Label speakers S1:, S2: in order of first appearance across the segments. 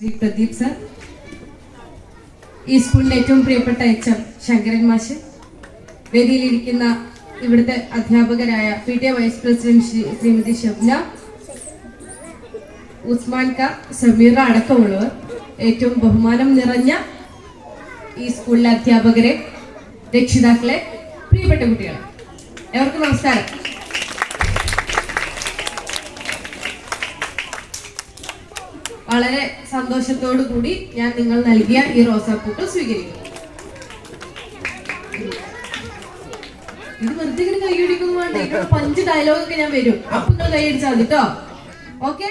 S1: Shri Pradeep sir. ഈ സ്കൂളിന്റെ ഏറ്റവും പ്രിയപ്പെട്ട എച്ച് എം ശങ്കരൻ മാഷ് വേദിയിലിരിക്കുന്ന ഇവിടുത്തെ അധ്യാപകരായ P T A vice president Shri Shrimati Shabna Usman ക സമീറ അടക്കമുള്ളവർ ഏറ്റവും ബഹുമാനം നിറഞ്ഞ ഈ സ്കൂളിലെ അധ്യാപകരെ രക്ഷിതാക്കളെ പ്രിയപ്പെട്ട കുട്ടികളെ എവർക്കും നമസ്കാരം. വളരെ സന്തോഷത്തോടു കൂടി ഞാൻ നിങ്ങൾ നൽകിയ ഈ റോസാപ്പൂക്കൾ സ്വീകരിക്കുന്നു ഇത് വെറുതെ ഇങ്ങനെ കൈയടിക്കുന്നു വേണ്ട. ഇവിടെ പഞ്ച് ഡയലോഗ് ഒക്കെ ഞാൻ വരും. അപ്പൊ നിങ്ങൾ കൈയടിച്ചാൽ മതി കേട്ടോ ഓക്കെ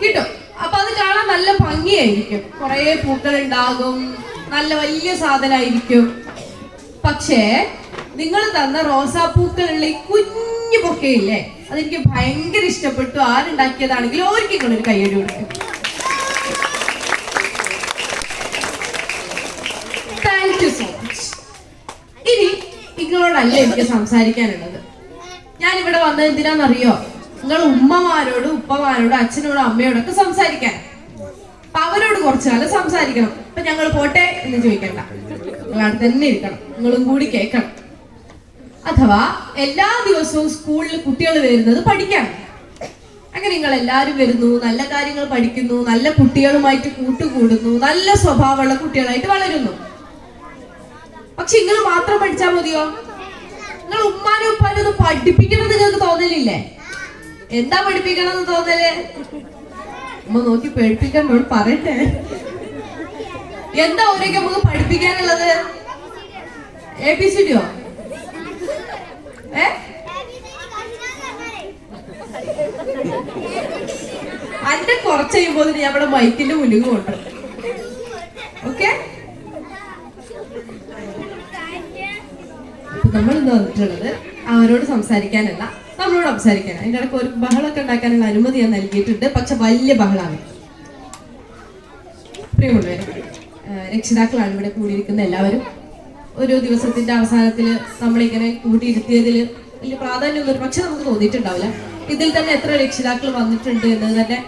S1: കിട്ടും. അപ്പൊ അത് കാണാൻ നല്ല ഭംഗിയായിരിക്കും. കുറെ പൂക്കൾ ഉണ്ടാകും. നല്ല വലിയ സാധനമായിരിക്കും. പക്ഷേ നിങ്ങൾ തന്ന റോസാപ്പൂക്കളുള്ള ഈ കുഞ്ഞു ബൊക്കയില്ലേ? അതെനിക്ക് ഭയങ്കര ഇഷ്ടപ്പെട്ടു. ആരുണ്ടാക്കിയതാണെങ്കിലും ഒരു കയ്യടി കൊടുക്കും. താങ്ക് യു സോ മച്ച് ഇനി നിങ്ങളോടല്ല എനിക്ക് സംസാരിക്കാനുള്ളത്? ഞാൻ ഇവിടെ വന്നത് എന്തിനാന്നറിയോ നിങ്ങൾ ഉമ്മമാരോടും ഉപ്പമാരോടും അച്ഛനോടും അമ്മയോടൊക്കെ സംസാരിക്കാൻ. അപ്പൊ അവരോട് കുറച്ചു കാലം സംസാരിക്കണം. അപ്പൊ ഞങ്ങൾ പോട്ടെ എന്ന് ചോദിക്കണ്ട. നിങ്ങൾ അവിടെ തന്നെ ഇരിക്കണം. നിങ്ങളും കൂടി കേൾക്കണം. അഥവാ എല്ലാ ദിവസവും സ്കൂളിൽ കുട്ടികൾ വരുന്നത് പഠിക്കാൻ. അങ്ങനെ നിങ്ങൾ എല്ലാവരും വരുന്നു നല്ല കാര്യങ്ങൾ പഠിക്കുന്നു നല്ല കുട്ടികളുമായിട്ട് കൂട്ടുകൂടുന്നു നല്ല സ്വഭാവമുള്ള കുട്ടികളായിട്ട് വളരുന്നു. പക്ഷെ നിങ്ങൾ മാത്രം പഠിച്ചാൽ മതിയോ? നിങ്ങൾ ഉമ്മാനും ഉപ്പാനും ഒന്ന് പഠിപ്പിക്കണം നിങ്ങൾക്ക് തോന്നലില്ലേ? എന്താ പഠിപ്പിക്കണം എന്ന് തോന്നൽ? ഉമ്മ നോക്കി പേടിപ്പിക്കണ്ടോട് പറയട്ടെ. എന്താ അവരൊക്കെ നമുക്ക് പഠിപ്പിക്കാനുള്ളത്? എ ബി സി ഡിയോ ഏ? അന്റെ കുറച്ച് കഴിയുമ്പോൾ നീ ഇവിടെ മൈക്കിന്റെ മുന്നിൽ കൊണ്ടു ഓക്കെ? നമ്മൾ ഇന്ന് വന്നിട്ടുള്ളത് അവരോട് സംസാരിക്കാനല്ല നമ്മളോട് സംസാരിക്കാൻ അതിന്റെ ഇടയ്ക്ക് ഒരു ബഹളമൊക്കെ ഉണ്ടാക്കാനുള്ള അനുമതി ഞാൻ നൽകിയിട്ടുണ്ട്. പക്ഷെ വലിയ ബഹളാണ്. പ്രിയമുള്ളവരെ ഏഹ് രക്ഷിതാക്കളാണ് ഇവിടെ കൂടിയിരിക്കുന്ന എല്ലാവരും. ഒരു ദിവസത്തിന്റെ അവസാനത്തിൽ നമ്മളിങ്ങനെ കൂട്ടിയിരുത്തിയതിൽ വലിയ പ്രാധാന്യമൊന്നും പക്ഷെ നമുക്ക് തോന്നിയിട്ടുണ്ടാവില്ല. ഇതിൽ തന്നെ എത്ര രക്ഷിതാക്കൾ വന്നിട്ടുണ്ട് എന്നത് തന്നെ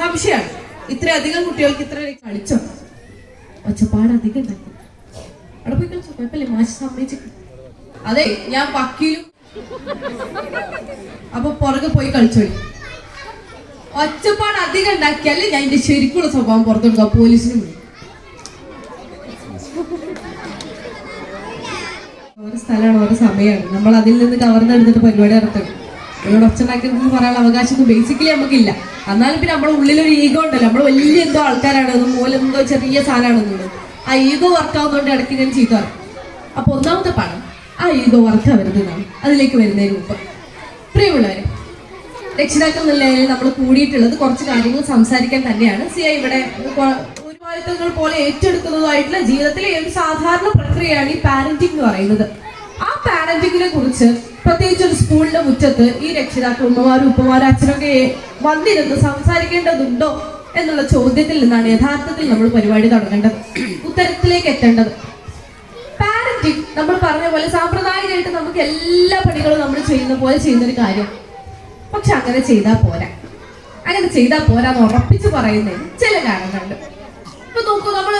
S1: സംശയമാണ്. ഇത്രയധികം കുട്ടികൾക്ക് ഇത്ര കളിച്ചോ? ഒച്ചപ്പാട് അധികം ഉണ്ടാക്കി അവിടെ പോയി കളിച്ചോ? കുഴപ്പമില്ല. മാഷ് സമ്മതിച്ചു. അതെ ഞാൻ പക്കിയിലും അപ്പൊ പുറകെ പോയി കളിച്ചോളി. ഒച്ചപ്പാട് അധികം ഉണ്ടാക്കിയാൽ ഞാൻ എന്റെ ശരിക്കുള്ള സ്വഭാവം പുറത്തെടുക്കാം. പോലീസിനും ഓരോ സ്ഥലമാണ് ഓരോ സമയമാണ്. നമ്മൾ അതിൽ നിന്ന് കവർന്നെടുത്തിട്ട് പരിപാടി നടത്തും. നിങ്ങളോട് ഒച്ചണ്ടാക്കുന്നത് പറയാനുള്ള അവകാശം ഒന്നും ബേസിക്കലി നമുക്കില്ല. എന്നാലും പിന്നെ നമ്മുടെ ഒരു ഈഗോ ഉണ്ടല്ലോ. നമ്മൾ വലിയ എന്തോ ആൾക്കാരാണ്. മൂലം എന്തോ ചെറിയ സാധനമാണെന്നുള്ളത് ആ ഈഗോ വർക്കാവുന്നതുകൊണ്ട് ഇടയ്ക്ക് ഞാൻ ചീത്ത പറയും. അപ്പൊ ഒന്നാമത്തെ പാഠം ആ ഈഗോ വർക്ക് ആവരുതെന്നാണ് അതിലേക്ക് വരുന്നതിന് മുമ്പ്. പ്രിയമുള്ളവരെ രക്ഷിതാക്കൾ എന്നുള്ള നമ്മൾ കൂടിയിട്ടുള്ളത് കുറച്ച് കാര്യങ്ങൾ സംസാരിക്കാൻ തന്നെയാണ്. സിയ ഇവിടെ ഉത്തരവാദിത്തങ്ങൾ പോലെ ഏറ്റെടുക്കുന്നതായിട്ടുള്ള ജീവിതത്തിലെ ഒരു സാധാരണ പ്രക്രിയയാണ് ഈ പാരന്റിംഗ് എന്ന് പറയുന്നത്. ആ പാരന്റിങ്ങിനെ കുറിച്ച് പ്രത്യേകിച്ച് ഒരു സ്കൂളിന്റെ മുറ്റത്ത് ഈ രക്ഷിതാക്കൾ ഉമ്മമാരും ഉപ്പമാരും അച്ഛനൊക്കെ വന്നിരുന്ന് സംസാരിക്കേണ്ടതുണ്ടോ എന്നുള്ള ചോദ്യത്തിൽ നിന്നാണ് യഥാർത്ഥത്തിൽ നമ്മൾ പരിപാടി തുടങ്ങേണ്ടത്. ഉത്തരത്തിലേക്ക് എത്തേണ്ടത്. പാരന്റിങ് നമ്മൾ പറഞ്ഞ പോലെ സാമ്പ്രദായികമായിട്ട് നമുക്ക് എല്ലാ പണികളും നമ്മൾ ചെയ്യുന്ന പോലെ ചെയ്യുന്ന ഒരു കാര്യം. പക്ഷെ അങ്ങനെ ചെയ്താൽ പോരാ. അങ്ങനെ ചെയ്താൽ പോരാന്ന് ഉറപ്പിച്ച് പറയുന്നതിന് ചില കാരണങ്ങളുണ്ട്. ഇപ്പൊ നോക്കൂ നമ്മൾ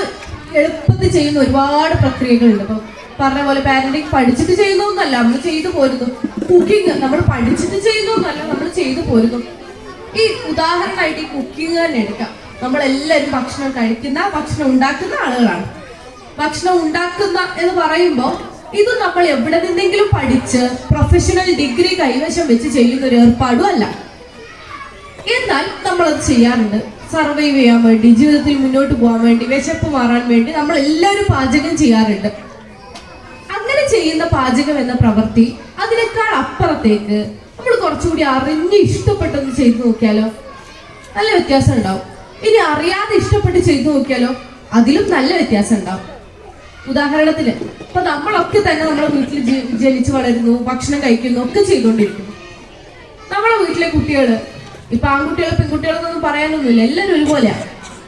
S1: എളുപ്പത്തിൽ ചെയ്യുന്ന ഒരുപാട് പ്രക്രിയകളുണ്ട്. ഇപ്പൊ പറഞ്ഞ പോലെ പാരന്റിങ് പഠിച്ചിട്ട് ചെയ്യുന്നു എന്നല്ല നമ്മൾ ചെയ്തു പോരുന്നു. കുക്കിംഗ് നമ്മൾ പഠിച്ചിട്ട് ചെയ്യുന്നു എന്നല്ല നമ്മൾ ചെയ്തു പോരുന്നു. ഈ ഉദാഹരണമായിട്ട് ഈ കുക്കിംഗ് തന്നെ എടുക്കാം. നമ്മളെല്ലാവരും ഭക്ഷണം കഴിക്കുന്ന ഭക്ഷണം ഉണ്ടാക്കുന്ന ആളുകളാണ്. ഭക്ഷണം ഉണ്ടാക്കുന്ന എന്ന് പറയുമ്പോൾ ഇത് നമ്മൾ എവിടെ നിന്നെങ്കിലും പഠിച്ച് പ്രൊഫഷണൽ ഡിഗ്രി കൈവശം വെച്ച് ചെയ്യുന്ന ഒരു ഏർപ്പാടും അല്ല. എന്നാൽ നമ്മളത് ചെയ്യാറുണ്ട്. സർവൈവ് ചെയ്യാൻ വേണ്ടി ജീവിതത്തിൽ മുന്നോട്ട് പോകാൻ വേണ്ടി വിശപ്പ് മാറാൻ വേണ്ടി നമ്മൾ എല്ലാവരും പാചകം ചെയ്യാറുണ്ട്. അങ്ങനെ ചെയ്യുന്ന പാചകം എന്ന പ്രവൃത്തി അതിനേക്കാൾ അപ്പുറത്തേക്ക് നമ്മൾ കുറച്ചുകൂടി അറിഞ്ഞ് ഇഷ്ടപ്പെട്ടൊന്ന് ചെയ്തു നോക്കിയാലോ നല്ല വ്യത്യാസം ഉണ്ടാവും. ഇനി അറിയാതെ ഇഷ്ടപ്പെട്ട് ചെയ്തു നോക്കിയാലോ അതിലും നല്ല വ്യത്യാസം ഉണ്ടാവും. ഉദാഹരണത്തിന് ഇപ്പൊ നമ്മളൊക്കെ തന്നെ നമ്മുടെ വീട്ടിൽ ജനിച്ചു വളരുന്നു ഭക്ഷണം കഴിക്കുന്നു ഒക്കെ ചെയ്തുകൊണ്ടിരിക്കുന്നു. നമ്മളെ വീട്ടിലെ കുട്ടികൾ ഇപ്പൊ ആൺകുട്ടികൾ പെൺകുട്ടികളെന്നൊന്നും പറയാനൊന്നുമില്ല. എല്ലാവരും ഒരുപോലെയാ.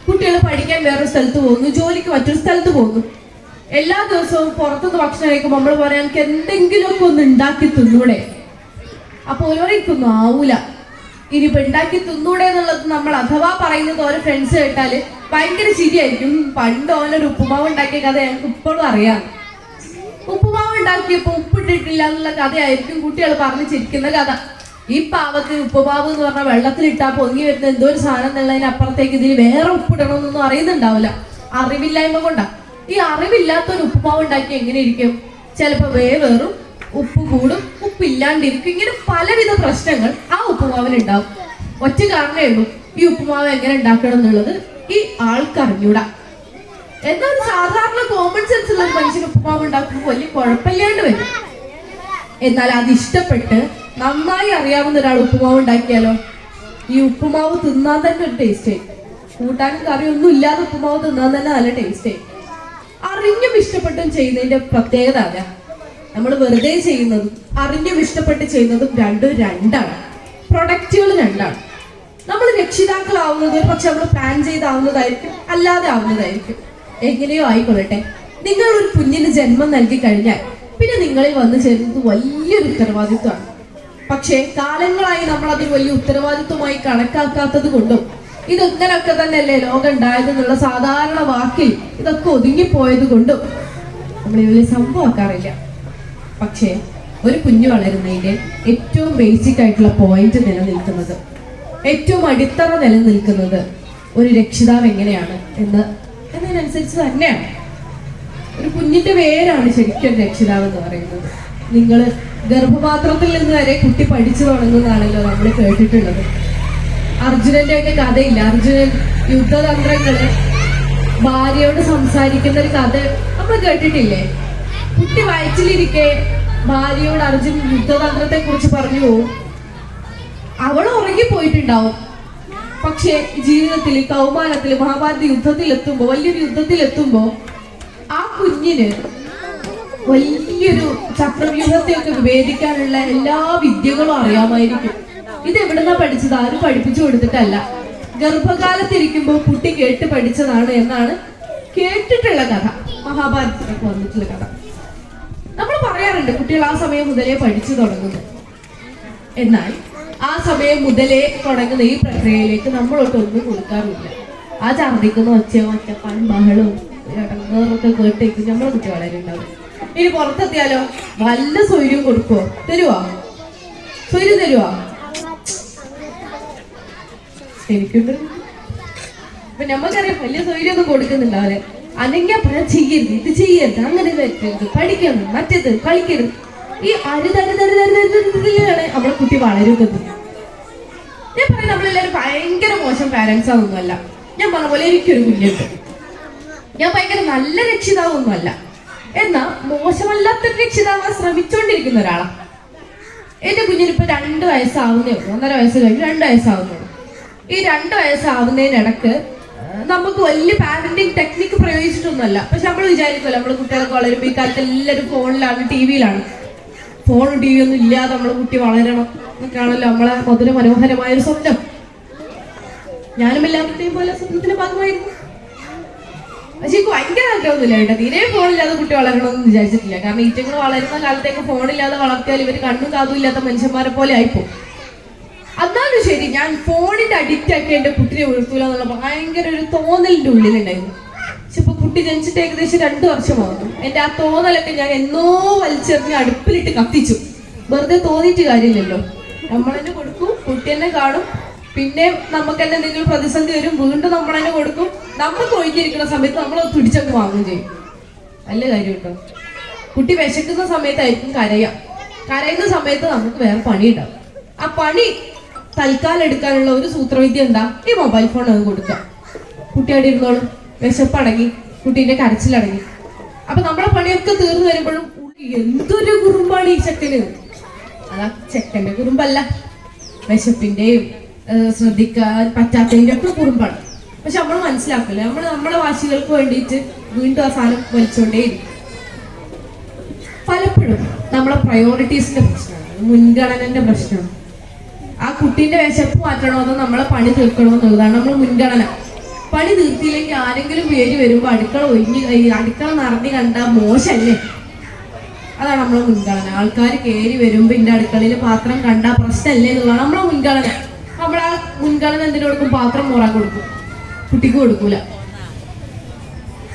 S1: കുട്ടികൾ പഠിക്കാൻ വേറൊരു സ്ഥലത്ത് പോകുന്നു ജോലിക്ക് മറ്റൊരു സ്ഥലത്ത് പോകുന്നു. എല്ലാ ദിവസവും പുറത്തുനിന്ന് ഭക്ഷണം കഴിക്കുമ്പോൾ നമ്മൾ പറയാം എനിക്ക് എന്തെങ്കിലുമൊക്കെ ഒന്ന് ഉണ്ടാക്കി തിന്നൂടെ. അപ്പൊ ഒരിക്കൊന്നും ആവൂല. ഇനിയിപ്പോൾ ഉണ്ടാക്കി തിന്നൂടെ എന്നുള്ളത് നമ്മൾ അഥവാ പറയുന്നത് ഓരോ ഫ്രണ്ട്സ് കേട്ടാൽ ഭയങ്കര ശരിയായിരിക്കും പണ്ട് ഓനൊരു ഉപ്പുമാവ് ഉണ്ടാക്കിയ കഥ ഞങ്ങൾക്ക് ഇപ്പോഴും അറിയാം. ഉപ്പുമാവ് ഉണ്ടാക്കിയപ്പോ ഉപ്പിട്ടിട്ടില്ല എന്നുള്ള കഥയായിരിക്കും കുട്ടികൾ പറഞ്ഞു ചിരിക്കുന്ന കഥ. ഈ പാവത്തിന് ഉപ്പുപാവ് എന്ന് പറഞ്ഞാൽ വെള്ളത്തിലിട്ടാൽ പൊങ്ങി വരുന്ന എന്തോ ഒരു സാധനം എന്നുള്ളതിന് അപ്പുറത്തേക്ക് ഇതിൽ വേറെ ഉപ്പിടണമെന്നൊന്നും അറിയുന്നുണ്ടാവില്ല. അറിവില്ലായ്മ കൊണ്ടാ. ഈ അറിവില്ലാത്ത ഒരു ഉപ്പുമാവ് ഉണ്ടാക്കി എങ്ങനെ ഇരിക്കും ചിലപ്പോൾ വേവേറും ഉപ്പ് കൂടും ഉപ്പില്ലാണ്ടിരിക്കും. ഇങ്ങനെ പലവിധ പ്രശ്നങ്ങൾ ആ ഉപ്പുമാവിനുണ്ടാവും ഒറ്റ കാരണമേ ഉള്ളൂ. ഈ ഉപ്പുമാവ് എങ്ങനെ ഉണ്ടാക്കണം എന്നുള്ളത് ഈ ആൾക്കറിഞ്ഞൂടാ. എന്നാൽ സാധാരണ കോമൺ സെൻസ് ഉള്ള മനുഷ്യർ ഉപ്പുമാവ് ഉണ്ടാക്കുമ്പോൾ വലിയ കുഴപ്പമില്ലാണ്ട് വരും. എന്നാൽ അത് ഇഷ്ടപ്പെട്ട് നന്നായി അറിയാവുന്ന ഒരാൾ ഉപ്പുമാവ് ഉണ്ടാക്കിയാലോ? ഈ ഉപ്പുമാവ് തിന്നാൻ തന്നെ ഒരു ടേസ്റ്റേ കൂട്ടാനും കറിയൊന്നും ഇല്ലാതെ ഉപ്പുമാവ് തിന്നാൻ തന്നെ നല്ല ടേസ്റ്റേ അറിഞ്ഞും ഇഷ്ടപ്പെട്ടും ചെയ്യുന്നതിന്റെ പ്രത്യേകത അല്ല നമ്മൾ വെറുതെ ചെയ്യുന്നതും അറിഞ്ഞും ഇഷ്ടപ്പെട്ട് ചെയ്യുന്നതും രണ്ടും രണ്ടാണ്. പ്രൊഡക്റ്റുകൾ രണ്ടാണ്. നമ്മൾ രക്ഷിതാക്കളാവുന്നത് പക്ഷെ നമ്മൾ പ്ലാൻ ചെയ്താവുന്നതായിരിക്കും അല്ലാതെ ആവുന്നതായിരിക്കും. എങ്ങനെയോ ആയിക്കൊള്ളട്ടെ. നിങ്ങൾ ഒരു കുഞ്ഞിന് ജന്മം നൽകി കഴിഞ്ഞാൽ പിന്നെ നിങ്ങളിൽ വന്നു ചേരുന്നത് വലിയൊരു ഉത്തരവാദിത്വമാണ്. പക്ഷേ കാലങ്ങളായി നമ്മൾ അത് വലിയ ഉത്തരവാദിത്വമായി കണക്കാക്കാത്തത് കൊണ്ടും ഇത് ഇങ്ങനൊക്കെ തന്നെയല്ലേ ലോകം ഉണ്ടായത് എന്നുള്ള സാധാരണ വാക്കിൽ ഇതൊക്കെ ഒതുങ്ങിപ്പോയത് കൊണ്ടും നമ്മൾ ഇതിൽ സംഭവമാക്കാറില്ല പക്ഷേ ഒരു കുഞ്ഞു വളരുന്നതിന്റെ ഏറ്റവും ബേസിക് ആയിട്ടുള്ള പോയിന്റ് നിലനിൽക്കുന്നത് ഏറ്റവും അടിത്തറ നിലനിൽക്കുന്നത് ഒരു രക്ഷിതാവ് എങ്ങനെയാണ് എന്ന് എന്നതിനനുസരിച്ച് തന്നെയാണ്. ഒരു കുഞ്ഞിന്റെ പേരാണ് ശരിക്കും രക്ഷിതാവ് എന്ന് പറയുന്നത്. നിങ്ങൾ ഗർഭപാത്രത്തിൽ നിന്ന് വരെ കുട്ടി പഠിച്ചു തുടങ്ങുന്നതാണല്ലോ നമ്മൾ കേട്ടിട്ടുള്ളത്. അർജുനന്റെ ഒക്കെ കഥയില്ല? അർജുനൻ യുദ്ധതന്ത്രങ്ങൾ ഭാര്യയോട് സംസാരിക്കുന്ന ഒരു കഥ നമ്മൾ കേട്ടിട്ടില്ലേ? കുട്ടി വയറ്റിലിരിക്കെ ഭാര്യയോട് അർജുൻ യുദ്ധതന്ത്രത്തെ കുറിച്ച് പറഞ്ഞു പോവും. അവൾ ഉറങ്ങിപ്പോയിട്ടുണ്ടാവും പക്ഷെ ജീവിതത്തിൽ കൗമാരത്തിൽ മഹാഭാരത യുദ്ധത്തിൽ എത്തുമ്പോ വലിയൊരു യുദ്ധത്തിൽ എത്തുമ്പോ ആ കുഞ്ഞിന് വലിയൊരു ചക്രവ്യൂഹത്തെയൊക്കെ വിവേദിക്കാനുള്ള എല്ലാ വിദ്യകളും അറിയാമായിരിക്കും. ഇത് എവിടെന്നാ പഠിച്ചത്? ആരും പഠിപ്പിച്ചു കൊടുത്തിട്ടല്ല. ഗർഭകാലത്തിരിക്കുമ്പോൾ കുട്ടി കേട്ട് പഠിച്ചതാണ് എന്നാണ് കേട്ടിട്ടുള്ള കഥ. മഹാഭാരതത്തിലൊക്കെ വന്നിട്ടുള്ള കഥ. നമ്മൾ പറയാറുണ്ട് കുട്ടികൾ ആ സമയം മുതലേ പഠിച്ചു തുടങ്ങുന്നു. എന്നാൽ ആ സമയം മുതലേ തുടങ്ങുന്ന ഈ പ്രക്രിയയിലേക്ക് നമ്മളൊട്ട് ഒന്നും കൊടുക്കാറില്ല. ആ ഛർദിക്കുന്ന ഒച്ചയോ ഒറ്റപ്പാൻ ബഹളവും ഇടങ്ങേറൊക്കെ കേട്ടേക്ക് നമ്മളെ കുട്ടി ഉണ്ടാവും ഇനി പുറത്തെത്തിയാലോ? നല്ല സൗര്യം കൊടുക്കുവോ? തരുവാ? സൗര്യം തരുവാ? എനിക്കുണ്ട്. അപ്പൊ നമുക്കറിയാം വലിയ സൗകര്യമൊന്നും കൊടുക്കുന്നുണ്ടാവില്ല അല്ലെങ്കിൽ അപ്പം ചെയ്യരുത്. ഇത് ചെയ്യരുത്. അങ്ങനെ വരുത്തരുത് പഠിക്കണം. മറ്റേത് കളിക്കരുത്. ഈ അരുതരുതരുതരുതരുതാണ് നമ്മുടെ കുട്ടി വളരുന്നത്. ഞാൻ പറയുന്നത് നമ്മളെല്ലാവരും ഭയങ്കര മോശം പാരൻസ് ആവുന്നല്ല ഞാൻ പറഞ്ഞ പോലെ എനിക്കൊരു കുഞ്ഞുണ്ട്. ഞാൻ ഭയങ്കര നല്ല രക്ഷിതാവൊന്നുമല്ല. എന്നാ മോശമല്ലാത്ത രക്ഷിതാവാൻ ശ്രമിച്ചുകൊണ്ടിരിക്കുന്ന ഒരാളാണ് എന്റെ കുഞ്ഞിന് ഇപ്പൊ രണ്ട് വയസ്സാവുന്നേ ഒന്നര വയസ്സ് കഴിഞ്ഞ് രണ്ട് വയസ്സാവുന്നുള്ളൂ ഈ രണ്ട് വയസ്സാവുന്നതിനിടക്ക് നമുക്ക് വലിയ പാരന്റിങ് ടെക്നിക്ക് പ്രയോഗിച്ചിട്ടൊന്നുമല്ല. പക്ഷെ നമ്മൾ വിചാരിക്കുമല്ലോ നമ്മൾ കുട്ടികളൊക്കെ വളരുമ്പോൾ ഈ കാലത്ത് ഫോണിലാണ് ടി വിയിലാണ്. ഫോണും ടി ഒന്നും ഇല്ലാതെ നമ്മൾ കുട്ടി വളരണം എന്നൊക്കെയാണല്ലോ നമ്മളെ മധുര മനോഹരമായ ഒരു ഞാനും എല്ലാവരുടെയും പോലെ സ്വപ്നത്തിന്റെ ഭാഗമായിരുന്നു പക്ഷെ എനിക്ക് ഭയങ്കര ആഗ്രഹമൊന്നുമില്ല കേട്ടോ. തീരെ ഫോണില്ലാതെ കുട്ടി വളരണമെന്ന് വിചാരിച്ചിട്ടില്ല. കാരണം ഈറ്റങ്ങൾ വളരുന്ന കാലത്തേക്ക് ഫോണില്ലാതെ വളർത്തിയാൽ ഇവർ കണ്ണും കാതും ഇല്ലാത്ത മനുഷ്യന്മാരെ പോലെ ആയിപ്പോ അതാണ് ശരി ഞാൻ ഫോണിന്റെ അഡിക്റ്റ് ആക്കി എന്റെ കുട്ടിനെ ഉയർത്തൂല എന്നുള്ള ഭയങ്കര ഒരു തോന്നലിന്റെ ഉള്ളിലുണ്ടായിരുന്നു. പക്ഷെ ഇപ്പൊ കുട്ടി ജനിച്ചിട്ട് ഏകദേശം രണ്ടു വർഷമാകുന്നു എന്റെ ആ തോന്നലൊക്കെ ഞാൻ എന്നോ വലിച്ചെറിഞ്ഞ് അടുപ്പിലിട്ട് കത്തിച്ചു. വെറുതെ തോന്നിയിട്ട് കാര്യമില്ലല്ലോ. നമ്മൾ തന്നെ കൊടുക്കും കുട്ടി തന്നെ കാണും. പിന്നെ നമുക്ക് തന്നെ എന്തെങ്കിലും പ്രതിസന്ധി വരും വീണ്ടും നമ്മൾ തന്നെ കൊടുക്കും. നമ്മൾ തോക്കിയിരിക്കുന്ന സമയത്ത് നമ്മൾ അത് പിടിച്ചങ്ങ് വാങ്ങുകയും ചെയ്യും. നല്ല കാര്യം കേട്ടോ കുട്ടി വിശക്കുന്ന സമയത്തായിരിക്കും കരയാം കരയുന്ന സമയത്ത് നമുക്ക് വേറെ പണി ഉണ്ടാവും ആ പണി തൽക്കാലം എടുക്കാനുള്ള ഒരു സൂത്രവിദ്യ എന്താ? ഈ മൊബൈൽ ഫോൺ അത് കൊടുക്കുക. കുട്ടി അവിടെ ഇരുന്നോളും. വിശപ്പടങ്ങി. കുട്ടീന്റെ കരച്ചിലടങ്ങി. അപ്പൊ നമ്മളെ പണിയൊക്കെ തീർന്നു വരുമ്പോഴും എന്തൊരു കുറുമ്പാണ് ഈ ചെക്കന് അതാ ചെക്കന്റെ കുറുമ്പല്ല. വിശപ്പിന്റെയും ശ്രദ്ധിക്കാൻ പറ്റാത്തതിന്റെ ഒക്കെ കുറുമ്പാണ്. പക്ഷെ നമ്മൾ മനസ്സിലാക്കില്ല? നമ്മൾ നമ്മുടെ വാശികൾക്ക് വേണ്ടിയിട്ട് വീണ്ടും ആ സാധനം വലിച്ചുകൊണ്ടേയിരിക്കും പലപ്പോഴും നമ്മളെ പ്രയോറിറ്റീസിന്റെ പ്രശ്നമാണ്. മുൻഗണനന്റെ പ്രശ്നമാണ്. ആ കുട്ടീന്റെ വിശപ്പ് അതോ നമ്മളെ പണി തീർക്കണോ എന്നുള്ളതാണ് നമ്മൾ മുൻഗണന. പണി തീർത്തില്ലെങ്കിൽ ആരെങ്കിലും പേര് വരുമ്പോൾ അടുക്കള ഒഴിഞ്ഞ് അടുക്കള നിറഞ്ഞു കണ്ട മോശല്ലേ? അതാണ് നമ്മളെ മുൻഗണന. ആൾക്കാർ കയറി വരുമ്പോ ഇന്റെ അടുക്കളയിൽ പാത്രം കണ്ട പ്രശ്നമല്ലേ എന്നുള്ളതാണ് നമ്മളെ മുൻഗണന. നമ്മൾ ആ മുൻഗണന എന്തിനു കൊടുക്കും? പാത്രം മോറാൻ കൊടുക്കും. കുട്ടിക്ക് കൊടുക്കൂല.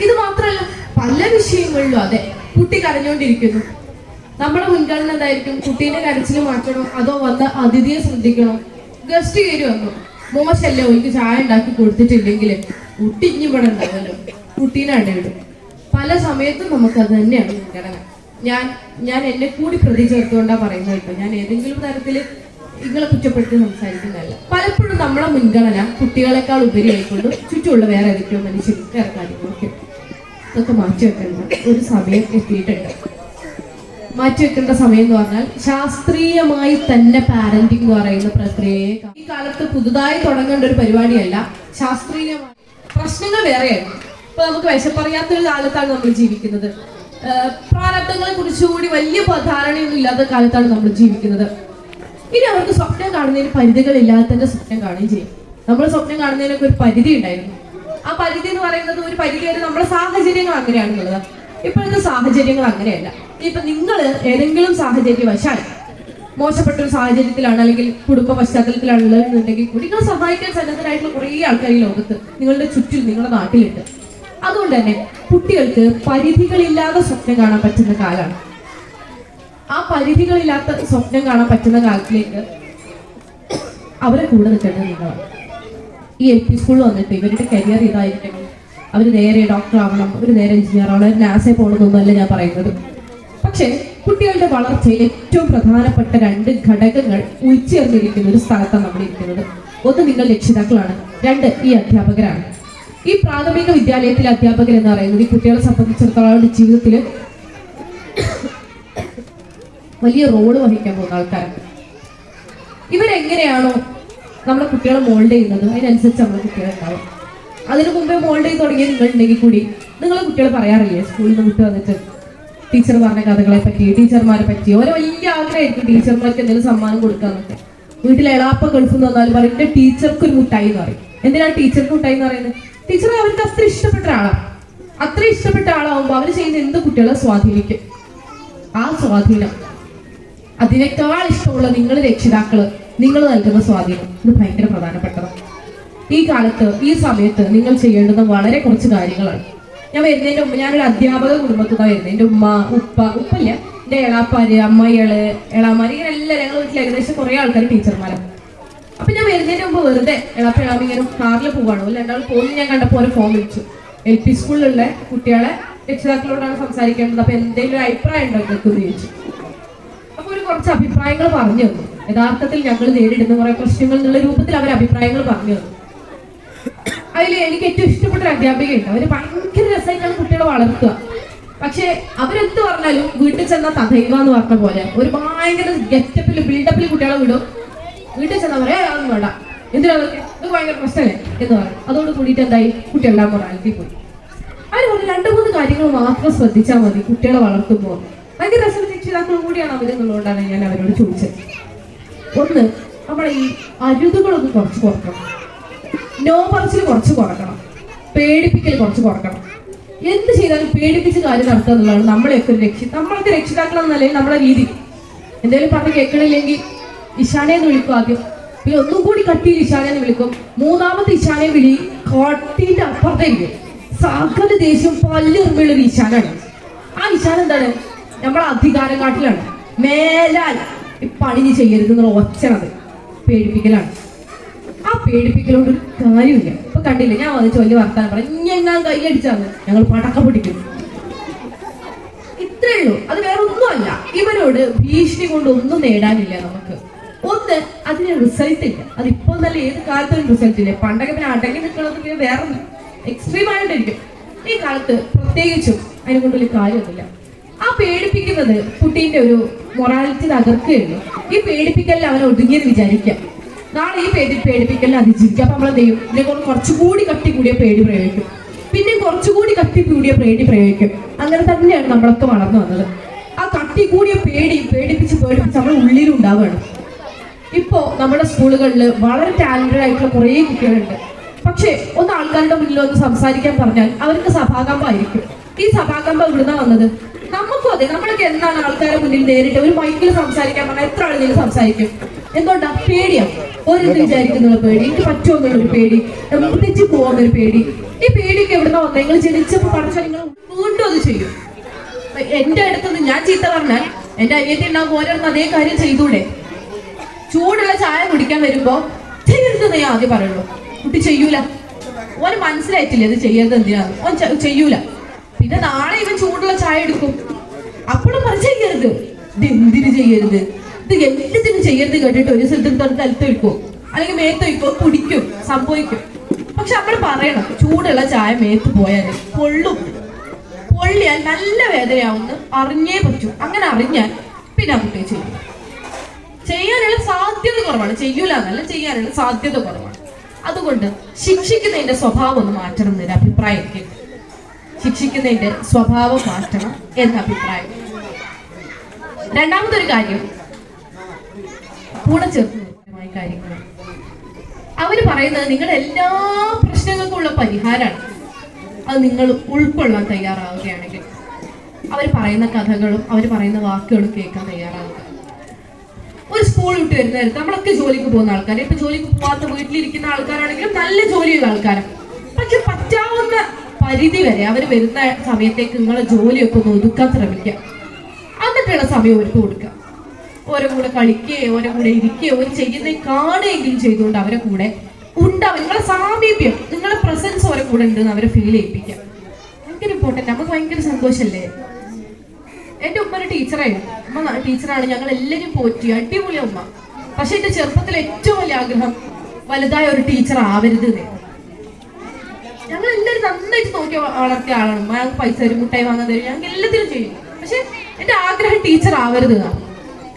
S1: ഇത് മാത്രല്ല പല വിഷയങ്ങളിലും അതെ കുട്ടി കരഞ്ഞുകൊണ്ടിരിക്കുന്നു നമ്മുടെ മുൻഗണന എന്തായിരിക്കും? കുട്ടീനെ കരച്ചിൽ മാറ്റണോ? അതോ വന്ന അതിഥിയെ ശ്രദ്ധിക്കണോ? ഗസ്റ്റ് കയറി വന്നു. മോശമല്ലേ ഒരിക്കൽ ചായ ഉണ്ടാക്കി കൊടുത്തിട്ടില്ലെങ്കിൽ കുട്ടി ഇനി ഇവിടെ ഉണ്ടാവുമല്ലോ കുട്ടീനെ അടയിടും പല സമയത്തും നമുക്ക് അത് തന്നെയാണ് മുൻഗണന. ഞാൻ ഞാൻ എന്നെ കൂടി പ്രതി ചേർത്തുകൊണ്ടാ പറയുന്നത് ഞാൻ ഏതെങ്കിലും തരത്തിൽ നിങ്ങളെ കുറ്റപ്പെടുത്തി സംസാരിക്കുന്നതല്ല. പലപ്പോഴും നമ്മളെ മുൻഗണന കുട്ടികളെക്കാൾ ഉപരിയായിക്കൊണ്ട് ചുറ്റുമുള്ള വേറെ ഏതൊക്കെയോ മനുഷ്യരും വേറെ കാര്യങ്ങളൊക്കെ ഇതൊക്കെ മാറ്റി വെക്കേണ്ട ഒരു സമയം എത്തിയിട്ടുണ്ട്. മാറ്റി വെക്കേണ്ട സമയം എന്ന് പറഞ്ഞാൽ ശാസ്ത്രീയമായി തന്നെ പാരന്റിങ് എന്ന് പറയുന്ന പ്രക്രിയയെ ഈ കാലത്ത് പുതുതായി തുടങ്ങേണ്ട ഒരു പരിപാടിയല്ല ശാസ്ത്രീയമായി. പ്രശ്നങ്ങൾ വേറെയാണ്. ഇപ്പൊ നമുക്ക് വിശപ്പറിയാത്തൊരു കാലത്താണ് നമ്മൾ ജീവിക്കുന്നത്. പ്രാരബ്ധങ്ങളെ കുറിച്ചുകൂടി വലിയ ധാരണയൊന്നും ഇല്ലാത്ത കാലത്താണ് നമ്മൾ ജീവിക്കുന്നത്. ഇനി അവർക്ക് സ്വപ്നം കാണുന്നതിന് പരിധികളില്ലാതെ തന്നെ സ്വപ്നം കാണുകയും ചെയ്യും. നമ്മൾ സ്വപ്നം കാണുന്നതിനൊക്കെ ഒരു പരിധി ഉണ്ടായിരുന്നു. ആ പരിധി എന്ന് പറയുന്നത് ഒരു പരിധി വരെ നമ്മുടെ സാഹചര്യങ്ങൾ അങ്ങനെയാണെന്നുള്ളത് ഇപ്പോഴത്തെ സാഹചര്യങ്ങൾ അങ്ങനെയല്ല. ഇപ്പൊ നിങ്ങൾ ഏതെങ്കിലും സാഹചര്യവശാൽ മോശപ്പെട്ട ഒരു സാഹചര്യത്തിലാണ് അല്ലെങ്കിൽ കുടുംബ പശ്ചാത്തലത്തിലാണ് ഉള്ളതെന്നുണ്ടെങ്കിൽ കൂടി നിങ്ങളെ സഹായിക്കാൻ സന്നദ്ധരായിട്ടുള്ള കുറേ ആൾക്കാർ ഈ ലോകത്ത് നിങ്ങളുടെ ചുറ്റും നിങ്ങളുടെ നാട്ടിലുണ്ട്. അതുകൊണ്ട് തന്നെ കുട്ടികൾക്ക് പരിധികളില്ലാതെ സ്വപ്നം കാണാൻ പറ്റുന്ന കാലമാണ്. ആ പരിധികളില്ലാത്ത സ്വപ്നം കാണാൻ പറ്റുന്ന കാലത്തിലേക്ക് അവരെ കൂടെ നിൽക്കേണ്ടത് നിങ്ങളാണ്. ഈ എൽ പി സ്കൂളിൽ വന്നിട്ട് ഇവരുടെ കരിയർ ഇതായിരിക്കണം അവർ നേരെ ഡോക്ടർ ആവണം അവർ നേരെ എഞ്ചിനീയർ ആവണം അവർ പോകണമെന്നൊന്നല്ല ഞാൻ പറയുന്നത്. പക്ഷേ കുട്ടികളുടെ വളർച്ചയിൽ ഏറ്റവും പ്രധാനപ്പെട്ട രണ്ട് ഘടകങ്ങൾ ഉൾച്ചേർന്നിരിക്കുന്ന ഒരു സ്ഥലത്താണ് നമ്മൾ ഇരിക്കുന്നത്. ഒന്ന് നിങ്ങൾ രക്ഷിതാക്കളാണ് രണ്ട് ഈ അധ്യാപകരാണ്. ഈ പ്രാഥമിക വിദ്യാലയത്തിലെ അധ്യാപകർ എന്ന് പറയുന്നത് ഈ കുട്ടികളെ സംബന്ധിച്ചിടത്തോളം അവരുടെ ജീവിതത്തിൽ വലിയ റോൾ വഹിക്കാൻ പോകുന്ന ആൾക്കാരാണ്. ഇവരെങ്ങനെയാണോ നമ്മുടെ കുട്ടികളെ മോൾഡ് ചെയ്യുന്നത്? അതിനനുസരിച്ച് നമ്മുടെ കുട്ടികളെ ഉണ്ടാവും. അതിനു മുമ്പേ മോൾഡ് ചെയ്ത് തുടങ്ങിയ നിങ്ങളുണ്ടെങ്കിൽ കൂടി നിങ്ങളെ കുട്ടികൾ പറയാറില്ലേ? സ്കൂളിൽ നിന്ന് വിട്ട് വന്നിട്ട് ടീച്ചർ പറഞ്ഞ കഥകളെ പറ്റി ടീച്ചർമാരെ പറ്റി. ഓരോ വലിയ ആഗ്രഹമായിരിക്കും ടീച്ചർമാർക്ക് എന്തെങ്കിലും സമ്മാനം കൊടുക്കാന്നൊക്കെ. വീട്ടിലെ എളാപ്പ ഗൾഫ് എന്ന് വന്നാലും പറയും ടീച്ചർക്ക് ഒരു മുട്ടായി എന്ന് പറയും. എന്തിനാണ് ടീച്ചർക്ക് മുട്ടായി എന്ന് പറയുന്നത്? ടീച്ചർ അവർക്ക് അത്ര ഇഷ്ടപ്പെട്ട ആളാണ് അത്ര ഇഷ്ടപ്പെട്ട ആളാവുമ്പോൾ അവർ ചെയ്യുന്ന എന്ത് കുട്ടികളെ സ്വാധീനിക്കും? ആ സ്വാധീനം. അതിനേക്കാൾ ഇഷ്ടമുള്ള നിങ്ങൾ രക്ഷിതാക്കൾ നിങ്ങൾ നൽകുന്ന സ്വാധീനം. ഇത് ഭയങ്കര പ്രധാനപ്പെട്ടതാണ്. ഈ കാലത്ത് ഈ സമയത്ത് നിങ്ങൾ ചെയ്യേണ്ടത് വളരെ കുറച്ച് കാര്യങ്ങളാണ്. ഞാൻ വരുന്നതിന്റെ മുമ്പ് ഞാനൊരു അധ്യാപക കുടുംബത്തിൽ നിന്നാണ് എന്റെ ഉമ്മ ഉപ്പ ഉപ്പല്ല. എന്റെ എളാപ്പാര് അമ്മയൾ എളാമാര് ഇങ്ങനെ എല്ലാവരും ഞങ്ങൾ വീട്ടിൽ ഏകദേശം കുറെ ആൾക്കാർ ടീച്ചർമാരാണ്. അപ്പൊ ഞാൻ വരുന്നതിന് മുമ്പ് വെറുതെ എളാപ്പ എളാമ ഇങ്ങനെ കാറിൽ പോവാണ്. അല്ല രണ്ടാൾ പോകുന്നു ഞാൻ കണ്ടപ്പോൾ ഒരു ഫോൺ വിളിച്ചു. എൽ പി സ്കൂളിലുള്ള കുട്ടികളെ രക്ഷിതാക്കളോടാണ് സംസാരിക്കേണ്ടത്. അപ്പൊ എന്തെങ്കിലും അഭിപ്രായം ഉണ്ടോ? എന്നൊക്കെ എന്ന് ചോദിച്ചു. കുറച്ച് അഭിപ്രായങ്ങൾ പറഞ്ഞു യഥാർത്ഥത്തിൽ ഞങ്ങൾ നേരിടുന്ന കുറെ പ്രശ്നങ്ങൾ എന്നുള്ള രൂപത്തിൽ അവർ അഭിപ്രായങ്ങൾ പറഞ്ഞു തന്നു. അതിൽ എനിക്ക് ഏറ്റവും ഇഷ്ടപ്പെട്ട ഒരു അധ്യാപികയുണ്ട് അവർ ഭയങ്കര രസമായിട്ടാണ് കുട്ടികളെ വളർത്തുക. പക്ഷെ അവരെന്ത് പറഞ്ഞാലും വീട്ടിൽ ചെന്ന തഥൈവ എന്ന് പറഞ്ഞ പോലെ ഒരു ഭയങ്കര ഗെറ്റപ്പിൽ ബിൽഡപ്പിൽ കുട്ടികളെ വിടും. വീട്ടിൽ ചെന്ന പറയാ അതൊന്നും വേണ്ട. എന്തിനാണ്? ഇത് ഭയങ്കര പ്രശ്നമല്ലേ? എന്ന് പറയും. അതോട് കൂടിയിട്ട് എന്തായി? കുട്ടികളെല്ലാം മൊറാലിറ്റി പോയി. അവർ രണ്ടു മൂന്ന് കാര്യങ്ങൾ മാത്രം ശ്രദ്ധിച്ചാൽ മതി കുട്ടികളെ വളർത്തുമ്പോൾ. ഭയങ്കര രസം രക്ഷിതാക്കളും കൂടിയാണ് അവരെന്നുള്ളതുകൊണ്ടാണ് ഞാൻ അവരോട് ചോദിച്ചത്. ഒന്ന് നമ്മളെ ഈ അരുതുകളൊന്ന് കുറച്ച് കുറക്കണം. നോ പറച്ചിൽ കുറച്ച് കുറക്കണം. പേടിപ്പിക്കൽ കുറച്ച് കുറക്കണം. എന്ത് ചെയ്താലും പേടിപ്പിച്ച് കാര്യം നടത്തുക എന്നുള്ളതാണ് നമ്മളെയൊക്കെ ഒരു രക്ഷി നമ്മളൊക്കെ രക്ഷിതാക്കളെന്ന എന്നല്ലേ നമ്മുടെ രീതി. എന്തെങ്കിലും പറഞ്ഞ് കേൾക്കണില്ലെങ്കിൽ ഇഷാനെ എന്ന് വിളിക്കും ആദ്യം. പിന്നെ ഒന്നും കൂടി കട്ടിയിൽ ഇഷാനെ എന്ന് വിളിക്കും. മൂന്നാമത്തെ ഇഷാനെ വിളി കട്ടിന്റെ അപ്പുറത്തേക്ക്. സകല ദേഷ്യം പല്ലെറുമ്പുള്ള ഒരു ഇഷാനാണ് ആ ഇഷാൻ എന്താണ്? നമ്മളെ അധികാരം കാട്ടിലാണ് മേലാൽ ഈ പണി നീ ചെയ്യരുത് എന്നുള്ള ഒച്ചണത് പേടിപ്പിക്കലാണ്. ആ പേടിപ്പിക്കലോണ്ട് ഒരു കാര്യമില്ല ഇപ്പൊ കണ്ടില്ല ഞാൻ വന്ന് വലിയ വർത്താനം പറയാം. ഞാൻ കൈയടിച്ചാന്ന് ഞങ്ങൾ പടക്കം പിടിക്കും ഇത്രേ ഉള്ളൂ. അത് വേറെ ഒന്നുമല്ല ഇവരോട് ഭീഷണി കൊണ്ട് ഒന്നും നേടാനില്ല നമുക്ക്. ഒന്ന് അതിന് റിസൾട്ട് ഇല്ല. അത് ഇപ്പൊ നല്ല ഏത് കാലത്തും റിസൾട്ട് ഇല്ല. പണ്ടൊക്കെ പിന്നെ അടങ്ങി നിൽക്കണമെങ്കിൽ വേറെ എക്സ്ട്രീം ആയിട്ടിരിക്കും. ഈ കാലത്ത് പ്രത്യേകിച്ചും അതിനെ കൊണ്ട് വലിയ കാര്യമൊന്നുമില്ല പേടിപ്പിക്കുന്നത് കുട്ടീന്റെ ഒരു മൊറാലിറ്റി തകർക്കുകയുള്ളൂ ഈ പേടിപ്പിക്കലിൽ അവനെ ഒതുങ്ങിയെന്ന് വിചാരിക്കാം. നാളെ ഈ പേടി പേടിപ്പിക്കലിനെ അതിജീവിക്കാം. അപ്പൊ നമ്മളെന്ത് ചെയ്യും? ഇതിനെ കൊണ്ട് കുറച്ചുകൂടി കട്ടി കൂടിയ പേടി പ്രയോഗിക്കും. പിന്നെ കുറച്ചുകൂടി കട്ടി കൂടിയ പേടി പ്രയോഗിക്കും. അങ്ങനെ തന്നെയാണ് നമ്മളൊക്കെ വളർന്നു വന്നത്. ആ കട്ടി കൂടിയ പേടി പേടിപ്പിച്ച് പേടിപ്പിച്ച് നമ്മുടെ ഉള്ളിലും ഉണ്ടാവുകയാണ്. ഇപ്പോ നമ്മുടെ സ്കൂളുകളിൽ വളരെ ടാലന്റഡ് ആയിട്ടുള്ള കുറേ കുട്ടികളുണ്ട്. പക്ഷേ ഒന്ന് ആൾക്കാരുടെ മുന്നിൽ ഒന്ന് സംസാരിക്കാൻ പറഞ്ഞാൽ അവർക്ക് സഭാകമ്പായിരിക്കും ഈ സഭാകമ്പ ഇവിടുന്ന് വന്നത്? നമുക്കും അതെ നമ്മളൊക്കെ എന്താണ് ആൾക്കാരെ മുന്നിൽ നേരിട്ട് ഒരു മൈക്കിൽ സംസാരിക്കാൻ പറഞ്ഞാൽ എത്ര ആളുകൾ സംസാരിക്കും? എന്തുകൊണ്ടാ? പേടിയാണ് ഒരു വിചാരിക്കുന്ന പേടി. എനിക്ക് പറ്റുമോ എന്നുള്ളൊരു പേടി. നമുക്ക് തെറ്റി പോകുന്നൊരു പേടി. ഈ പേടിയൊക്കെ എവിടുന്ന വന്നത് നിങ്ങൾ ജനിച്ചപ്പോൾ പഠിച്ചാൽ നിങ്ങൾ വീണ്ടും അത് ചെയ്യും. എന്റെ അടുത്തുനിന്ന് ഞാൻ ചീത്ത പറഞ്ഞാൽ എന്റെ അനിയത്തി ഉണ്ടാവും ഓരോരുത്തർ അതേ കാര്യം ചെയ്തൂടെ? ചൂടുള്ള ചായ കുടിക്കാൻ വരുമ്പോ ചെയ്യരുതെന്ന് ഞാൻ ആദ്യം പറയുള്ളൂ. കുട്ടി ചെയ്യൂല. ഓന് മനസ്സിലായിട്ടില്ല ഇത് ചെയ്യരുത് എന്തിനാണ് ഓൻ ചെയ്യൂല. പിന്നെ നാളെ ഇവൻ ചൂടുള്ള ചായ എടുക്കും. അപ്പോഴും പറ ചെയ്യരുത്. ഇത് എന്തിനു ചെയ്യരുത്? ഇത് എല്ലാത്തിനും ചെയ്യരുത് കേട്ടിട്ട് ഒരു സ്ഥലത്ത് തന്നെ അലത്ത് വെക്കും. അല്ലെങ്കിൽ മേത്ത് വെക്കും കുടിക്കും സംഭവിക്കും. പക്ഷെ നമ്മൾ പറയണം ചൂടുള്ള ചായ മേത്ത് പോയാൽ പൊള്ളും. പൊള്ളിയാൽ നല്ല വേദനയാവുമെന്ന് അറിഞ്ഞേ പറ്റൂ. അങ്ങനെ അറിഞ്ഞാൽ പിന്നെ കുട്ടിയെ ചെയ്യും. ചെയ്യാനുള്ള സാധ്യത കുറവാണ്. ചെയ്യൂല എന്നല്ല ചെയ്യാനുള്ള സാധ്യത കുറവാണ്. അതുകൊണ്ട് ശിക്ഷിക്കുന്നതിന്റെ സ്വഭാവം ഒന്ന് മാറ്റണം എന്നൊരു അഭിപ്രായം ശിക്ഷിക്കുന്നതിന്റെ സ്വഭാവം മാറ്റണം എന്ന അഭിപ്രായം. രണ്ടാമതൊരു കാര്യം കൂടെ ചേർത്തുമായ കാര്യങ്ങൾ. അവർ പറയുന്നത് നിങ്ങളുടെ എല്ലാ പ്രശ്നങ്ങൾക്കുള്ള പരിഹാരമാണ് അത് നിങ്ങൾ ഉൾക്കൊള്ളാൻ തയ്യാറാവുകയാണെങ്കിൽ. അവർ പറയുന്ന കഥകളും അവർ പറയുന്ന വാക്കുകളും കേൾക്കാൻ തയ്യാറാവുക. ഒരു സ്കൂൾ വിട്ട് വരുന്ന നേരത്ത് നമ്മളൊക്കെ ജോലിക്ക് പോകുന്ന ആൾക്കാർ ഇപ്പൊ ജോലിക്ക് പോവാത്ത വീട്ടിലിരിക്കുന്ന ആൾക്കാരാണെങ്കിലും നല്ല ജോലിയുള്ള ആൾക്കാരാണ് പക്ഷെ പറ്റാവുന്ന പരിധി വരെ അവർ വരുന്ന സമയത്തേക്ക് നിങ്ങളെ ജോലിയൊക്കെ ഒന്ന് ഒതുക്കാൻ ശ്രമിക്കുക. എന്നിട്ടുള്ള സമയം അവർക്ക് കൊടുക്കുക. ഓരോ കൂടെ കളിക്കുകയോ ഓരോ കൂടെ ഇരിക്കുകയോ ഒരു ചെയ്യുന്ന കാണുകയെങ്കിലും ചെയ്തുകൊണ്ട് അവരെ കൂടെ ഉണ്ടാവും നിങ്ങളെ സാമീപ്യം നിങ്ങളെ പ്രസൻസ് ഓരോ കൂടെ ഉണ്ടെന്ന് അവരെ ഫീൽ ചെയ്യിപ്പിക്കാം ഭയങ്കര ഇമ്പോർട്ടന്റ് നമുക്ക് ഭയങ്കര സന്തോഷമല്ലേ? എന്റെ ഉമ്മ ഒരു ടീച്ചറായിരുന്നു ഉമ്മ ടീച്ചറാണ് ഞങ്ങൾ എല്ലാവരും പോറ്റി. അടിപൊളി ഉമ്മ. പക്ഷെ എന്റെ ചെറുപ്പത്തിൽ ഏറ്റവും വലിയ ആഗ്രഹം വലുതായ ഒരു ടീച്ചർ ആവരുത് എന്ന്. ഞങ്ങൾ എല്ലാവരും നന്നായിട്ട് നോക്കി വളർത്തിയ ആളാണ്. ഞങ്ങൾക്ക് പൈസ തരും മുട്ടായി വാങ്ങാൻ തരും. ഞങ്ങൾക്ക് എല്ലാത്തിനും ചെയ്യും. പക്ഷെ എന്റെ ആഗ്രഹം ടീച്ചർ ആവരുത്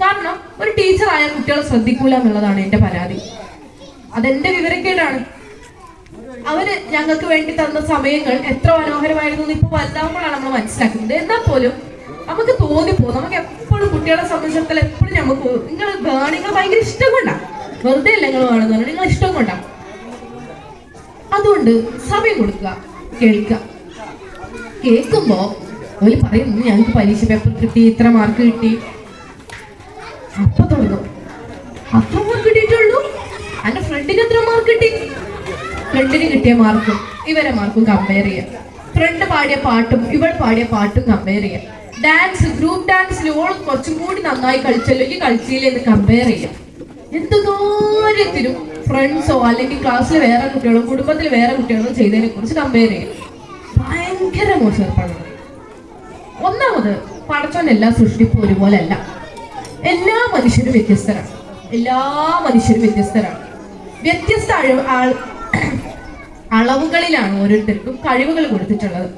S1: കാരണം ഒരു ടീച്ചർ ആയ കുട്ടികളെ ശ്രദ്ധിക്കൂല എന്നുള്ളതാണ് എന്റെ പരാതി. അതെന്റെ വിവരക്കേടാണ്. അവർ ഞങ്ങൾക്ക് വേണ്ടി തന്ന സമയങ്ങൾ എത്ര മനോഹരമായിരുന്നു എന്ന് ഇപ്പൊ വലുതാകുമ്പോഴാണ് നമ്മൾ മനസ്സിലാക്കുന്നത്. എന്നാൽ പോലും നമുക്ക് തോന്നിപ്പോ നമുക്ക് എപ്പോഴും കുട്ടികളെ സംബന്ധിച്ചിടത്തോളം എപ്പോഴും നമുക്ക് നിങ്ങൾ നിങ്ങൾ ഭയങ്കര ഇഷ്ടം കൊണ്ടാണ്. വെറുതെ അല്ല നിങ്ങൾ വേണമെന്ന് നിങ്ങൾ ഇഷ്ടം കൊണ്ടാ അതുകൊണ്ട് സമയം കൊടുക്കുക കേൾക്കുക. കേൾക്കുമ്പോ ഒരു പറയും "ഇന്ന് ഞങ്ങൾക്ക് പരീക്ഷ പേപ്പർ കിട്ടി ഇത്ര മാർക്ക് കിട്ടി. അപ്പൊ തുടങ്ങും. അത്ര മാർക്ക് കിട്ടിയിട്ടുള്ളൂ. എന്റെ ഫ്രണ്ടിന് എത്ര മാർക്ക് കിട്ടി? ഫ്രണ്ടിന് കിട്ടിയ മാർക്കും ഇവരെ മാർക്കും കമ്പയർ ചെയ്യാം. ഫ്രണ്ട് പാടിയ പാട്ടും ഇവൾ പാടിയ പാട്ടും കമ്പയർ ചെയ്യാം. ഡാൻസ് ഗ്രൂപ്പ് ഡാൻസിൽ ഓൾ കുറച്ചും കൂടി നന്നായി കളിച്ചല്ലോ ഈ കളിച്ചില്ലേ എന്ന് കമ്പയർ ചെയ്യാം. എന്ത് കാര്യത്തിനും ഫ്രണ്ട്സോ അല്ലെങ്കിൽ ക്ലാസ്സിലെ വേറെ കുട്ടികളോ കുടുംബത്തിൽ വേറെ കുട്ടികളോ ചെയ്തതിനെ കുറിച്ച് കമ്പയർ ചെയ്യും. ഭയങ്കര മോശം ഒന്നാമത് പടച്ചോൻ എല്ലാ സൃഷ്ടിപ്പും ഒരുപോലെ അല്ല. എല്ലാ മനുഷ്യരും വ്യത്യസ്തരാണ്. എല്ലാ മനുഷ്യരും വ്യത്യസ്തരാണ്. വ്യത്യസ്ത അളവുകളിലാണ് ഓരോരുത്തർക്കും കഴിവുകൾ കൊടുത്തിട്ടുള്ളത്.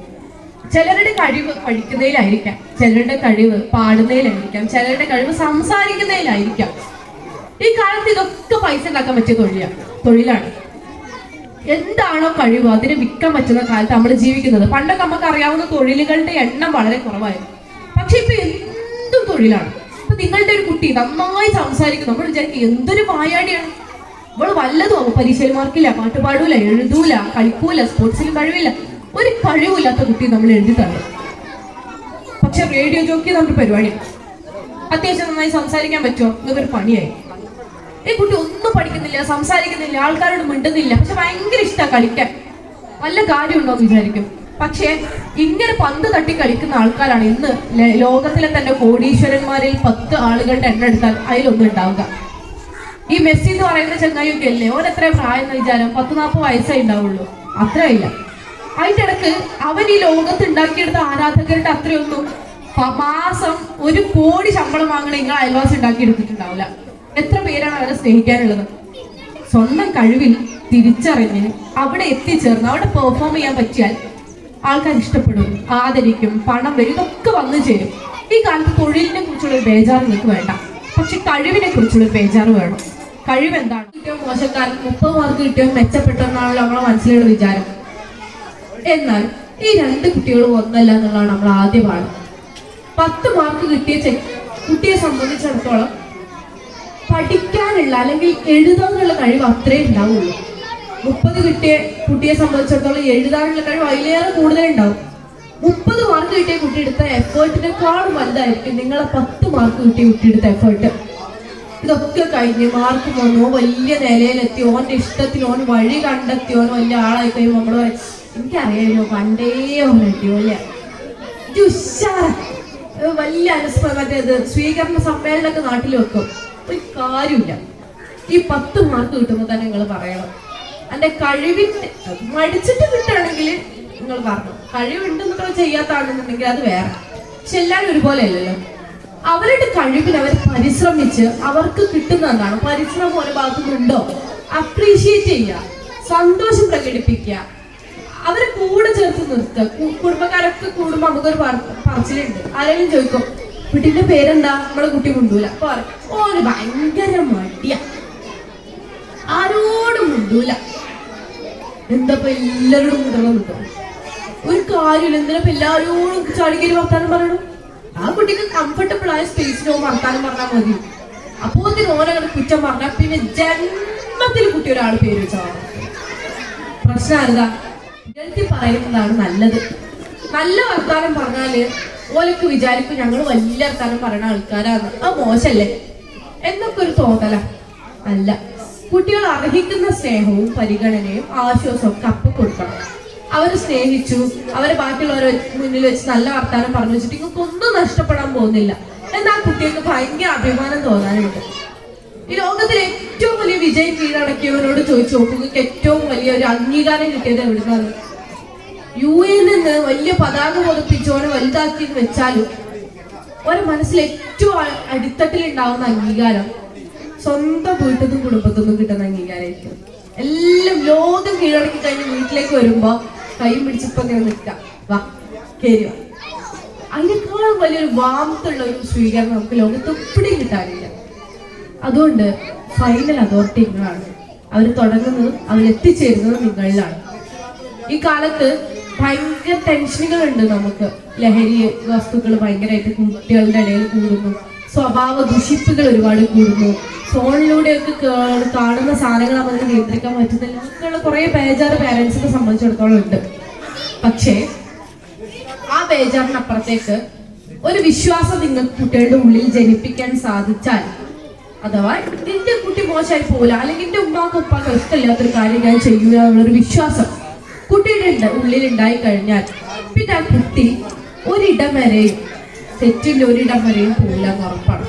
S1: ചിലരുടെ കഴിവ് പഠിക്കുന്നതിലായിരിക്കാം ചിലരുടെ കഴിവ് പാടുന്നതിലായിരിക്കാം ചിലരുടെ കഴിവ് സംസാരിക്കുന്നതിലായിരിക്കാം. ഈ കാലത്ത് ഇതൊക്കെ പൈസ ഉണ്ടാക്കാൻ പറ്റിയ തൊഴിലാണ് തൊഴിലാണ്. എന്താണോ കഴിവ് അതിനെ വിൽക്കാൻ പറ്റുന്ന കാലത്ത് നമ്മൾ ജീവിക്കുന്നത്. പണ്ടൊക്കെ നമുക്ക് അറിയാവുന്ന തൊഴിലുകളുടെ എണ്ണം വളരെ കുറവായിരുന്നു. പക്ഷെ ഇപ്പൊ എന്തും തൊഴിലാണ്. ഇപ്പൊ നിങ്ങളുടെ ഒരു കുട്ടി നന്നായി സംസാരിക്കും നമ്മൾ വിചാരിക്കും എന്തൊരു വായാടിയാണ്. അവൾ വല്ലതും പരീക്ഷയിൽ മാർക്കില്ല പാട്ട് പാടൂല എഴുതൂല കളിക്കൂല സ്പോർട്സിലും കഴിവില്ല. ഒരു കഴിവില്ലാത്ത കുട്ടി നമ്മൾ എഴുതി തള്ളും പക്ഷെ റേഡിയോ ജോക്കി നമ്മുടെ പരിപാടി അത്യാവശ്യം നന്നായി സംസാരിക്കാൻ പറ്റുമോ? ഇതൊരു പണിയായി. ഈ കുട്ടി ഒന്നും പഠിക്കുന്നില്ല സംസാരിക്കുന്നില്ല ആൾക്കാരോട് മിണ്ടുന്നില്ല. പക്ഷെ ഭയങ്കര ഇഷ്ടമാണ് കളിക്കാൻ. നല്ല കാര്യമുണ്ടോ എന്ന് വിചാരിക്കും. പക്ഷേ ഇങ്ങനെ പന്ത് തട്ടി കളിക്കുന്ന ആൾക്കാരാണ് ഇന്ന് ലോകത്തിലെ തന്നെ കോടീശ്വരന്മാരിൽ പത്ത് ആളുകളുടെ എണ്ണം എടുത്താൽ അതിലൊന്നും ഉണ്ടാവുക. ഈ മെസ്സി എന്ന് പറയുന്ന ചങ്ങായിയൊക്കെ അല്ലേ? ഓൻ എത്ര പ്രായം വിചാരം? പത്ത് നാൽപ്പത് വയസ്സേ ഉണ്ടാവുള്ളൂ. അത്രയില്ല. അതിന്റെ ഇടയ്ക്ക് അവൻ ഈ ലോകത്ത് ഉണ്ടാക്കിയെടുത്ത ആരാധകരുടെ അത്രയൊന്നും മാസം ഒരു കോടി ശമ്പളം വാങ്ങണ നിങ്ങൾ അയൽവാസി ഉണ്ടാക്കിയെടുത്തിട്ടുണ്ടാവില്ല. എത്ര പേരാണ് അവരെ സ്നേഹിക്കാനുള്ളത്? സ്വന്തം കഴിവിൽ തിരിച്ചറിഞ്ഞ് അവിടെ എത്തിച്ചേർന്ന് അവിടെ പെർഫോം ചെയ്യാൻ പറ്റിയാൽ ആൾക്കാർ ഇഷ്ടപ്പെടും ആദരിക്കും പണം വരും ഇതൊക്കെ വന്നു ചേരും. ഈ കാലത്ത് തൊഴിലിനെ കുറിച്ചുള്ള ഒരു ബേജാറ് നിങ്ങൾക്ക് വേണ്ട. പക്ഷെ കഴിവിനെ കുറിച്ചുള്ള ബേജാറ് വേണം. കഴിവ് എന്താണ്? ഏറ്റവും മോശക്കാരൻ മുപ്പത് മാർക്ക് കിട്ടിയോ മെച്ചപ്പെട്ടെന്നാണല്ലോ നമ്മളെ മനസ്സിലുള്ള വിചാരം. എന്നാൽ ഈ രണ്ട് കുട്ടികളും ഒന്നല്ല എന്നുള്ളതാണ് നമ്മൾ ആദ്യമാണ് പത്ത് മാർക്ക് കിട്ടിയ കുട്ടിയെ സംബന്ധിച്ചിടത്തോളം പഠിക്കാനുള്ള അല്ലെങ്കിൽ എഴുതാനുള്ള കഴിവ് അത്രേ ഉണ്ടാവുള്ളൂ. മുപ്പത് കിട്ടിയ കുട്ടിയെ സംബന്ധിച്ചിടത്തോളം എഴുതാനുള്ള കഴിവ് അതിലേറെ കൂടുതലേ ഉണ്ടാവും. മുപ്പത് മാർക്ക് കിട്ടിയ കുട്ടി എടുത്ത എഫേർട്ടിനേക്കാളും വലുതായിരിക്കും. നിങ്ങളെ പത്ത് മാർക്ക് കിട്ടിയ കുട്ടി എടുത്ത എഫേർട്ട് ഇതൊക്കെ കഴിഞ്ഞ് മാർക്ക് വന്നു. വലിയ നിലയിലെത്തി. ഓന്റെ ഇഷ്ടത്തിൽ ഓൻ വഴി കണ്ടെത്തി. ഓൻ വലിയ ആളായി കഴിയുമ്പോൾ നമ്മൾ പറയും എനിക്കറിയാമല്ലോ പണ്ടേ ഓൻ ഉഷാറ. ഉഷാറാ. വലിയ അനുസ്മരണത്തെ മറ്റേത് സ്വീകരണ സമ്മേളനമൊക്കെ നാട്ടിൽ വെക്കും. ഒരു കാര്യമില്ല. ഈ പത്ത് മാർക്ക് കിട്ടുമ്പോൾ തന്നെ നിങ്ങൾ പറയണം. എന്റെ കഴിവിൽ മടിച്ചിട്ട് കിട്ടുകയാണെങ്കിൽ നിങ്ങൾ പറഞ്ഞു. കഴിവുണ്ടെന്നൊക്കെ ചെയ്യാത്താണെന്നുണ്ടെങ്കിൽ അത് വേറെ. പക്ഷെ എല്ലാവരും ഒരുപോലെ അല്ലല്ലോ. അവരുടെ കഴിവിൽ അവർ പരിശ്രമിച്ച് അവർക്ക് കിട്ടുന്ന എന്താണ്? പരിശ്രമം ഒരു ഭാഗത്തുനിന്നുണ്ടോ അപ്രീഷിയേറ്റ് ചെയ്യുക. സന്തോഷം പ്രകടിപ്പിക്കുക. അവരെ കൂടെ ചേർത്ത് നിർത്തുക. കുടുംബക്കാരൊക്കെ കൂടുമ്പോൾ നമുക്കൊരു പറ- പറച്ചിലുണ്ട്. ആരെങ്കിലും ചോദിക്കും കുട്ടിന്റെ പേരെന്താ? നമ്മളെ കുട്ടി മുണ്ടൂല. അപ്പൊ ഓന് ഭയങ്കര മടിയ. ആരോടും മുണ്ടൂല. എന്താ എല്ലാരോടും കിട്ടും ഒരു കാര്യമില്ല എന്തിനാ ഇപ്പൊ എല്ലാരോടും ചാടിക്കേരി വർത്താനം പറയണം. ആ കുട്ടിക്ക് കംഫർട്ടബിൾ ആയ സ്പേസിനോ വർത്താനം പറഞ്ഞാൽ മതി. അപ്പോ അതിന് ഓനങ്ങനെ കുറ്റം പറഞ്ഞ? പിന്നെ ജന്മത്തിൽ കുട്ടി ഒരാൾ പേര് വെച്ചാൽ പ്രശ്നം എന്താ? ഇടത്തി പറയുന്നതാണ് നല്ലത്. നല്ല വർത്താനം പറഞ്ഞാൽ ഓലക്ക് വിചാരിക്കും ഞങ്ങൾ വലിയ വർത്താനം പറയുന്ന ആൾക്കാരാണ് ആ മോശല്ലേ? എന്നൊക്കെ ഒരു തോന്നല? അല്ല കുട്ടികൾ അർഹിക്കുന്ന സ്നേഹവും പരിഗണനയും ആശ്വാസവും ഒക്കെ അപ്പൊ കൊടുക്കണം. അവരെ സ്നേഹിച്ചു അവരെ ബാക്കിയുള്ളവരെ മുന്നിൽ വെച്ച് നല്ല വർത്താനം പറഞ്ഞു വെച്ചിട്ട് നിങ്ങൾക്ക് ഒന്നും നഷ്ടപ്പെടാൻ പോകുന്നില്ല. എന്നാൽ കുട്ടികൾക്ക് ഭയങ്കര അഭിമാനം തോന്നാനുണ്ട്. ഈ ലോകത്തിലെ ഏറ്റവും വലിയ വിജയം കീഴടക്കിയവരോട് ചോദിച്ചു നോക്കുക ഏറ്റവും വലിയ ഒരു അംഗീകാരം കിട്ടിയത് എവിടുന്നാണ്? യു എൻ എന്ന് വലിയ പതാക പതിപ്പിച്ചോനെ വലുതാക്കി വെച്ചാലും ഒരു മനസ്സിൽ ഏറ്റവും അ- അടിത്തട്ടിൽ ഉണ്ടാവുന്ന അംഗീകാരം സ്വന്തം വീട്ടിൽ നിന്നും കിട്ടുന്ന അംഗീകാരമായിരിക്കും. എല്ലാം ലോകം കീഴടക്കി കഴിഞ്ഞ് വീട്ടിലേക്ക് വരുമ്പോ കൈയും പിടിച്ചിപ്പോ നിൽക്കാം. വാ വാ. അതിനേക്കാളും വലിയൊരു വാമത്തുള്ള ഒരു സ്വീകരണം നമുക്ക് ലോകത്ത് എവിടെയും കിട്ടാനില്ല. അതുകൊണ്ട് ഫൈനൽ അതോറിറ്റി നിങ്ങളാണ് അവർ തുടങ്ങുന്നതും അവർ എത്തിച്ചേരുന്നതും നിങ്ങളിലാണ്. ഈ കാലത്ത് ഭയങ്കര ടെൻഷനുകൾ ഉണ്ട് നമുക്ക്. ലഹരി വസ്തുക്കൾ ഭയങ്കരമായിട്ട് കുട്ടികളുടെ ഇടയിൽ കൂടുന്നു. സ്വഭാവ ദുഷിപ്പുകൾ ഒരുപാട് കൂടുന്നു. ഫോണിലൂടെയൊക്കെ കാണുന്ന സാധനങ്ങൾ നമുക്ക് നിയന്ത്രിക്കാൻ പറ്റുന്നില്ല. അങ്ങനെയുള്ള കുറെ ബേജാറ് പേരൻസിനെ സംബന്ധിച്ചിടത്തോളം ഉണ്ട്. പക്ഷേ ആ ബേജാറിനപ്പുറത്തേക്ക് ഒരു വിശ്വാസം നിങ്ങൾ കുട്ടികളുടെ ഉള്ളിൽ ജനിപ്പിക്കാൻ സാധിച്ചാൽ അഥവാ നിന്റെ കുട്ടി മോശമായി പോകില്ല അല്ലെങ്കിൽ എന്റെ ഉമ്മാക്കും ഉപ്പാക്കും ഇഷ്ടമില്ലാത്തൊരു കാര്യം ഞാൻ ചെയ്യൂല എന്നുള്ളൊരു വിശ്വാസം കുട്ടിയുടെ ഉള്ളിൽ ഉണ്ടായി കഴിഞ്ഞാൽ പിന്നെ ആ കുട്ടി ഒരിടം വരെയും തെറ്റിന്റെ ഒരിടം വരെയും പോകില്ല എന്ന് ഉറപ്പാണ്.